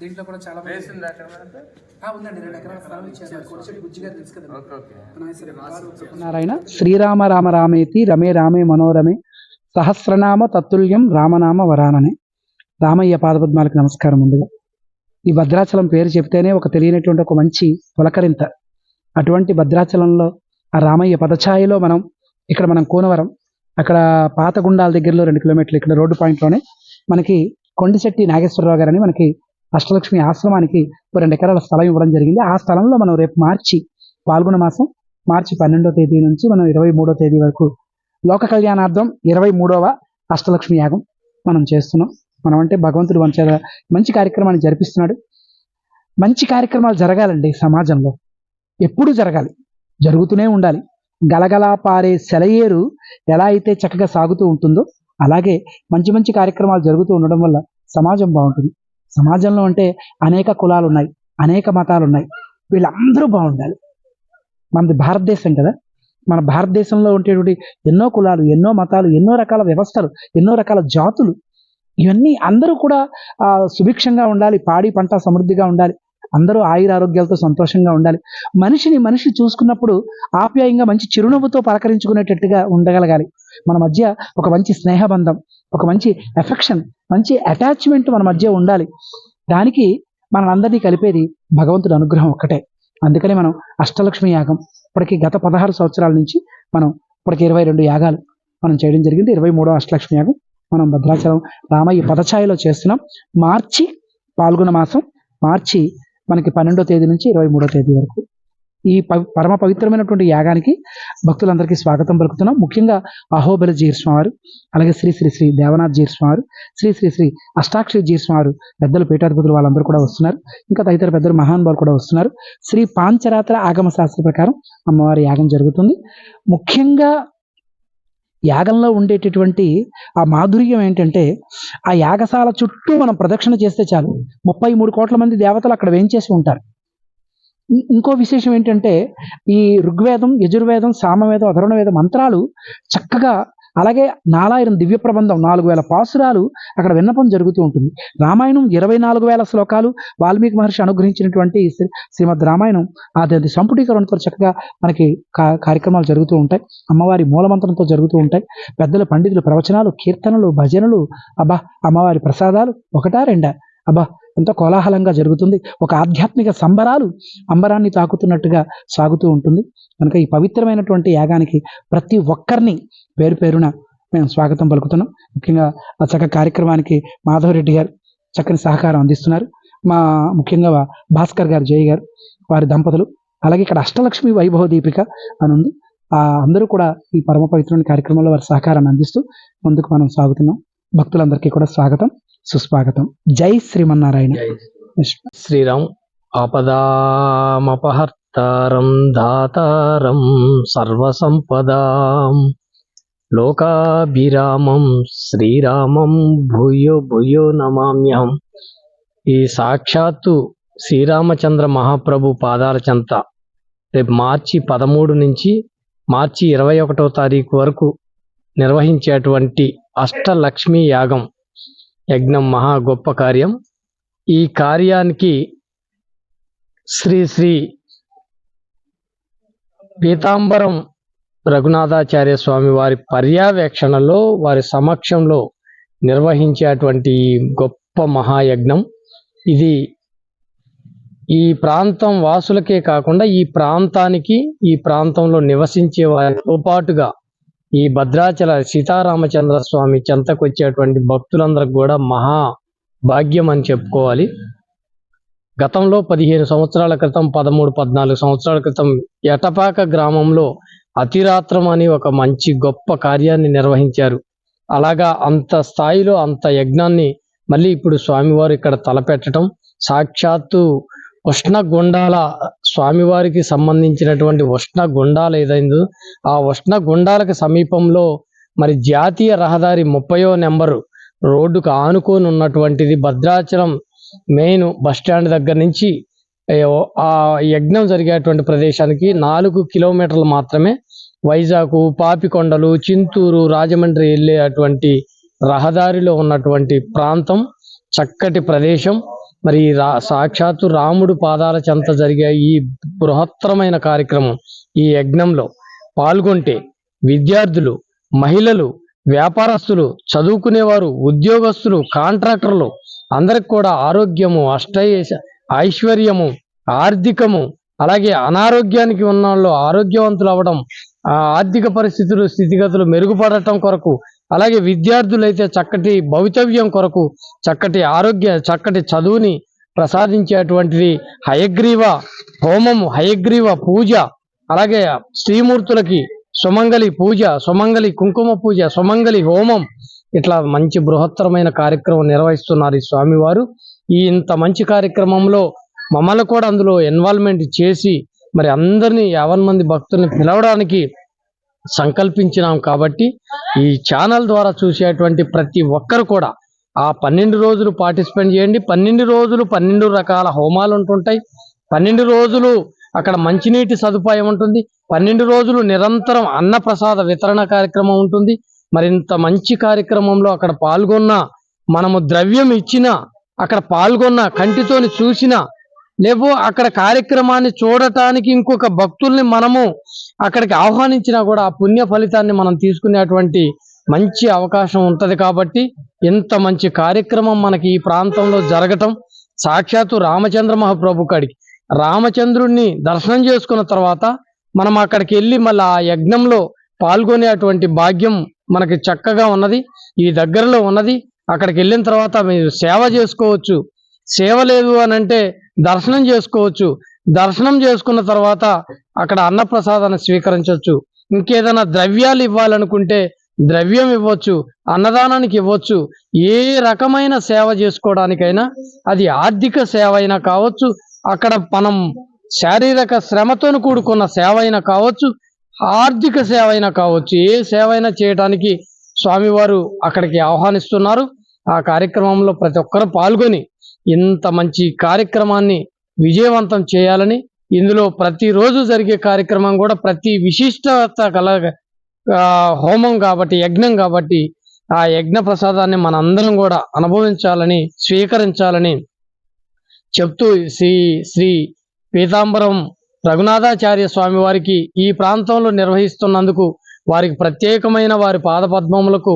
దీంట్లో కూడా చాలా ప్లేస్ ఉందా ఉందండి. రెండు ఎకరాల స్థలం ఇచ్చారు. కొడిచెట్టి తెలుసు కదా నారాయణ శ్రీరామ రామ రామేతి రమే రామే మనోరమే సహస్రనామ తత్తుల్యం రామనామ వరాననే. రామయ్య పాదపద్మాలకు నమస్కారం ముందుగా. ఈ భద్రాచలం పేరు చెప్తేనే ఒక తెలియనటువంటి ఒక మంచి పులకరింత. అటువంటి భద్రాచలంలో ఆ రామయ్య పదఛాయలో మనం ఇక్కడ మనం కోనవరం అక్కడ పాతగుండాల దగ్గరలో రెండు కిలోమీటర్లు ఇక్కడ రోడ్డు పాయింట్లోనే మనకి కొండిశెట్టి నాగేశ్వరరావు గారని మనకి అష్టలక్ష్మి ఆశ్రమానికి రెండు ఎకరాల స్థలం ఇవ్వడం జరిగింది. ఆ స్థలంలో మనం రేపు మార్చి పాల్గొన మాసం మార్చి పన్నెండో తేదీ నుంచి మనం ఇరవై మూడో తేదీ వరకు లోక కళ్యాణార్థం ఇరవై మూడవ అష్టలక్ష్మి యాగం మనం చేస్తున్నాం. మనం అంటే భగవంతుడు మన మంచి కార్యక్రమాన్ని జరిపిస్తున్నాడు. మంచి కార్యక్రమాలు జరగాలండి సమాజంలో. ఎప్పుడూ జరగాలి. జరుగుతూనే ఉండాలి. గలగలా పారే సెలయేరు ఎలా అయితే చక్కగా సాగుతూ ఉంటుందో అలాగే మంచి మంచి కార్యక్రమాలు జరుగుతూ ఉండడం వల్ల సమాజం బాగుంటుంది. సమాజంలో అంటే అనేక కులాలు ఉన్నాయి అనేక మతాలు ఉన్నాయి వీళ్ళందరూ బాగుండాలి. మనది భారతదేశం కదా. మన భారతదేశంలో ఉండేటువంటి ఎన్నో కులాలు ఎన్నో మతాలు ఎన్నో రకాల వ్యవస్థలు ఎన్నో రకాల జాతులు ఇవన్నీ అందరూ కూడా సుభిక్షంగా ఉండాలి పాడి పంట సమృద్ధిగా ఉండాలి. అందరూ ఆయుర ఆరోగ్యాలతో సంతోషంగా ఉండాలి. మనిషిని మనిషి చూసుకున్నప్పుడు ఆప్యాయంగా మంచి చిరునవ్వుతో పలకరించుకునేటట్టుగా ఉండగలగాలి. మన మధ్య ఒక మంచి స్నేహబంధం ఒక మంచి ఎఫెక్షన్ మంచి అటాచ్మెంట్ మన మధ్య ఉండాలి. దానికి మనందరినీ కలిపేది భగవంతుడి అనుగ్రహం ఒక్కటే. అందుకనే మనం అష్టలక్ష్మి యాగం ఇప్పటికి గత పదహారు సంవత్సరాల నుంచి మనం ఇప్పటికి ఇరవై రెండు యాగాలు మనం చేయడం జరిగింది. ఇరవై మూడో అష్టలక్ష్మి యాగం మనం భద్రాచలం రామయ్య పదఛాయలో చేస్తున్నాం. మార్చి పాల్గొన మాసం మార్చి మనకి పన్నెండో తేదీ నుంచి ఇరవై మూడో తేదీ వరకు. ఈ పవి పరమ పవిత్రమైనటువంటి యాగానికి భక్తులందరికీ స్వాగతం పలుకుతున్నాం. ముఖ్యంగా అహోబల జీర్స్వామి అలాగే శ్రీ శ్రీ శ్రీ దేవనాథ్ జీర్స్వామి శ్రీ శ్రీ శ్రీ అష్టాక్షరి జీర్స్వామి పెద్దలు పీఠాధిపతులు వాళ్ళందరూ కూడా వస్తున్నారు. ఇంకా తదితర పెద్దలు మహానుభావులు కూడా వస్తున్నారు. శ్రీ పాంచరాత్ర ఆగమ శాస్త్ర ప్రకారం అమ్మవారి యాగం జరుగుతుంది. ముఖ్యంగా యాగంలో ఉండేటటువంటి ఆ మాధుర్యం ఏంటంటే ఆ యాగశాల చుట్టూ మనం ప్రదక్షిణ చేస్తే చాలు. ముప్పై మూడు కోట్ల మంది దేవతలు అక్కడ వేయించేసి ఉంటారు. ఇంకో విశేషం ఏంటంటే ఈ ఋగ్వేదం యజుర్వేదం సామవేదం అధర్వణవేద మంత్రాలు చక్కగా అలాగే నాలాయిరం దివ్య ప్రబంధం నాలుగు వేల పాసురాలు అక్కడ విన్నపం జరుగుతూ ఉంటుంది. రామాయణం ఇరవై నాలుగు వేల శ్లోకాలు వాల్మీకి మహర్షి అనుగ్రహించినటువంటి శ్రీ- శ్రీమద్ రామాయణం. అది సంపుటీకరణతో చక్కగా మనకి కా- కార్యక్రమాలు జరుగుతూ ఉంటాయి. అమ్మవారి మూలమంత్రంతో జరుగుతూ ఉంటాయి. పెద్దల పండితులు ప్రవచనాలు కీర్తనలు భజనలు అబ్బా అమ్మవారి ప్రసాదాలు ఒకటా రెండా? అబ్బా ఎంతో కోలాహలంగా జరుగుతుంది. ఒక ఆధ్యాత్మిక సంబరాలు అంబరాన్ని తాకుతున్నట్టుగా సాగుతూ ఉంటుంది. కనుక ఈ పవిత్రమైనటువంటి యాగానికి ప్రతి ఒక్కరిని పేరు పేరున మేము స్వాగతం పలుకుతున్నాం. ముఖ్యంగా ఆ చక్క కార్యక్రమానికి మాధవరెడ్డి గారు చక్కని సహకారం అందిస్తున్నారు. మా ముఖ్యంగా భాస్కర్ గారు జయ గారు వారి దంపతులు అలాగే ఇక్కడ అష్టలక్ష్మి వైభవ దీపిక అని ఉంది. ఆ అందరూ కూడా ఈ పరమ పవిత్రమైన కార్యక్రమంలో వారి సహకారాన్ని అందిస్తూ ముందుకు మనం సాగుతున్నాం. భక్తులందరికీ కూడా స్వాగతం. సుస్వాగతం. జై శ్రీమన్నారాయణ. శ్రీరామ్ ఆపదామపహర్తారం దాతారం సర్వసంపదాం. లోకాభిరామం శ్రీరామం భూయో భూయో నమామ్యహం. ఈ సాక్షాత్తు శ్రీరామచంద్ర మహాప్రభు పాదాల చెంత రేపు మార్చి పదమూడు నుంచి మార్చి ఇరవై ఒకటో తారీఖు వరకు నిర్వహించేటువంటి అష్టలక్ష్మీ యాగం యజ్ఞం మహా గొప్ప కార్యం. ఈ కార్యానికి శ్రీ శ్రీ పీతాంబరం రఘునాథాచార్య స్వామి వారి పర్యవేక్షణలో వారి సమక్షంలో నిర్వహించేటువంటి ఈ గొప్ప మహాయజ్ఞం. ఇది ఈ ప్రాంతం వాసులకే కాకుండా ఈ ప్రాంతానికి ఈ ప్రాంతంలో నివసించే వారితో పాటుగా ఈ భద్రాచల సీతారామచంద్ర స్వామి చెంతకు వచ్చేటువంటి భక్తులందరికి కూడా మహా భాగ్యం అని చెప్పుకోవాలి. గతంలో పదిహేను సంవత్సరాల క్రితం పదమూడు పద్నాలుగు సంవత్సరాల క్రితం ఎటపాక గ్రామంలో అతిరాత్రం అని ఒక మంచి గొప్ప కార్యాన్ని నిర్వహించారు. అలాగా అంత స్థాయిలో అంత యజ్ఞాన్ని మళ్ళీ ఇప్పుడు స్వామివారు ఇక్కడ తలపెట్టడం సాక్షాత్తు ఉష్ణ గుండాల స్వామివారికి సంబంధించినటువంటి ఉష్ణ గుండాల ఏదైందో ఆ ఉష్ణ గుండాలకు సమీపంలో మరి జాతీయ రహదారి ముప్పయో నెంబరు రోడ్డుకు ఆనుకొని ఉన్నటువంటిది భద్రాచలం మెయిన్ బస్ స్టాండ్ దగ్గర నుంచి ఆ యజ్ఞం జరిగేటువంటి ప్రదేశానికి నాలుగు కిలోమీటర్లు మాత్రమే వైజాగ్ పాపికొండలు చింతూరు రాజమండ్రి వెళ్ళే అటువంటి రహదారిలో ఉన్నటువంటి ప్రాంతం చక్కటి ప్రదేశం. మరి రా సాక్షాత్తు రాముడు పాదాల చెంత జరిగే ఈ బృహత్తరమైన కార్యక్రమం ఈ యజ్ఞంలో పాల్గొంటే విద్యార్థులు మహిళలు వ్యాపారస్తులు చదువుకునేవారు ఉద్యోగస్తులు కాంట్రాక్టర్లు అందరికి కూడా ఆరోగ్యము అష్టైష ఐశ్వర్యము ఆర్థికము అలాగే అనారోగ్యానికి ఉన్న వాళ్ళు ఆరోగ్యవంతులు అవ్వడం ఆ ఆర్థిక పరిస్థితులు స్థితిగతులు మెరుగుపడటం కొరకు అలాగే విద్యార్థులైతే చక్కటి భవితవ్యం కొరకు చక్కటి ఆరోగ్య చక్కటి చదువుని ప్రసాదించేటువంటిది హయగ్రీవ హోమము హయగ్రీవ పూజ అలాగే శ్రీమూర్తులకి సుమంగళి పూజ సుమంగళి కుంకుమ పూజ సుమంగళి హోమం. ఇట్లా మంచి బృహత్తరమైన కార్యక్రమం నిర్వహిస్తున్నారు ఈ స్వామివారు. ఈ ఇంత మంచి కార్యక్రమంలో మమ్మల్ని కూడా అందులో ఇన్వాల్వ్మెంట్ చేసి మరి అందరినీ యావన్ మంది భక్తుల్ని పిలవడానికి సంకల్పించినాం కాబట్టి ఈ ఛానల్ ద్వారా చూసేటువంటి ప్రతి ఒక్కరు కూడా ఆ పన్నెండు రోజులు పార్టిసిపేట్ చేయండి. పన్నెండు రోజులు పన్నెండు రకాల హోమాలు ఉంటుంటాయి. పన్నెండు రోజులు అక్కడ మంచినీటి సదుపాయం ఉంటుంది. పన్నెండు రోజులు నిరంతరం అన్నప్రసాద వితరణ కార్యక్రమం ఉంటుంది. మరింత మంచి కార్యక్రమంలో అక్కడ పాల్గొన్న మనము ద్రవ్యం ఇచ్చినా అక్కడ పాల్గొన్న కంటితోని చూసిన లేవు అక్కడ కార్యక్రమాన్ని చూడటానికి ఇంకొక భక్తుల్ని మనము అక్కడికి ఆహ్వానించినా కూడా ఆ పుణ్య ఫలితాన్ని మనం తీసుకునేటువంటి మంచి అవకాశం ఉంటుంది కాబట్టి ఇంత మంచి కార్యక్రమం మనకి ఈ ప్రాంతంలో జరగటం సాక్షాత్తు రామచంద్ర మహాప్రభు కాడికి. రామచంద్రుణ్ణి దర్శనం చేసుకున్న తర్వాత మనం అక్కడికి వెళ్ళి మళ్ళీ ఆ యజ్ఞంలో పాల్గొనేటువంటి భాగ్యం మనకి చక్కగా ఉన్నది. ఈ దగ్గరలో ఉన్నది. అక్కడికి వెళ్ళిన తర్వాత మీరు సేవ చేసుకోవచ్చు. సేవ లేదు అని అంటే దర్శనం చేసుకోవచ్చు. దర్శనం చేసుకున్న తర్వాత అక్కడ అన్నప్రసాదాన్ని స్వీకరించవచ్చు. ఇంకేదైనా ద్రవ్యాలు ఇవ్వాలనుకుంటే ద్రవ్యం ఇవ్వచ్చు అన్నదానానికి ఇవ్వచ్చు. ఏ రకమైన సేవ చేసుకోవడానికైనా అది ఆర్థిక సేవ అయినా కావచ్చు అక్కడ మనం శారీరక శ్రమతో కూడుకున్న సేవ అయినా కావచ్చు ఆర్థిక సేవ అయినా కావచ్చు ఏ సేవ అయినా చేయడానికి స్వామివారు అక్కడికి ఆహ్వానిస్తున్నారు. ఆ కార్యక్రమంలో ప్రతి ఒక్కరు పాల్గొని ఇంత మంచి కార్యక్రమాన్ని విజయవంతం చేయాలని ఇందులో ప్రతిరోజు జరిగే కార్యక్రమం కూడా ప్రతి విశిష్టత కల హోమం కాబట్టి యజ్ఞం కాబట్టి ఆ యజ్ఞ ప్రసాదాన్ని మనందరం కూడా అనుభవించాలని స్వీకరించాలని చెప్తూ శ్రీ శ్రీ పీతాంబరం రఘునాథాచార్య స్వామి వారికి ఈ ప్రాంతంలో నిర్వహిస్తున్నందుకు వారికి ప్రత్యేకమైన వారి పాదపద్మములకు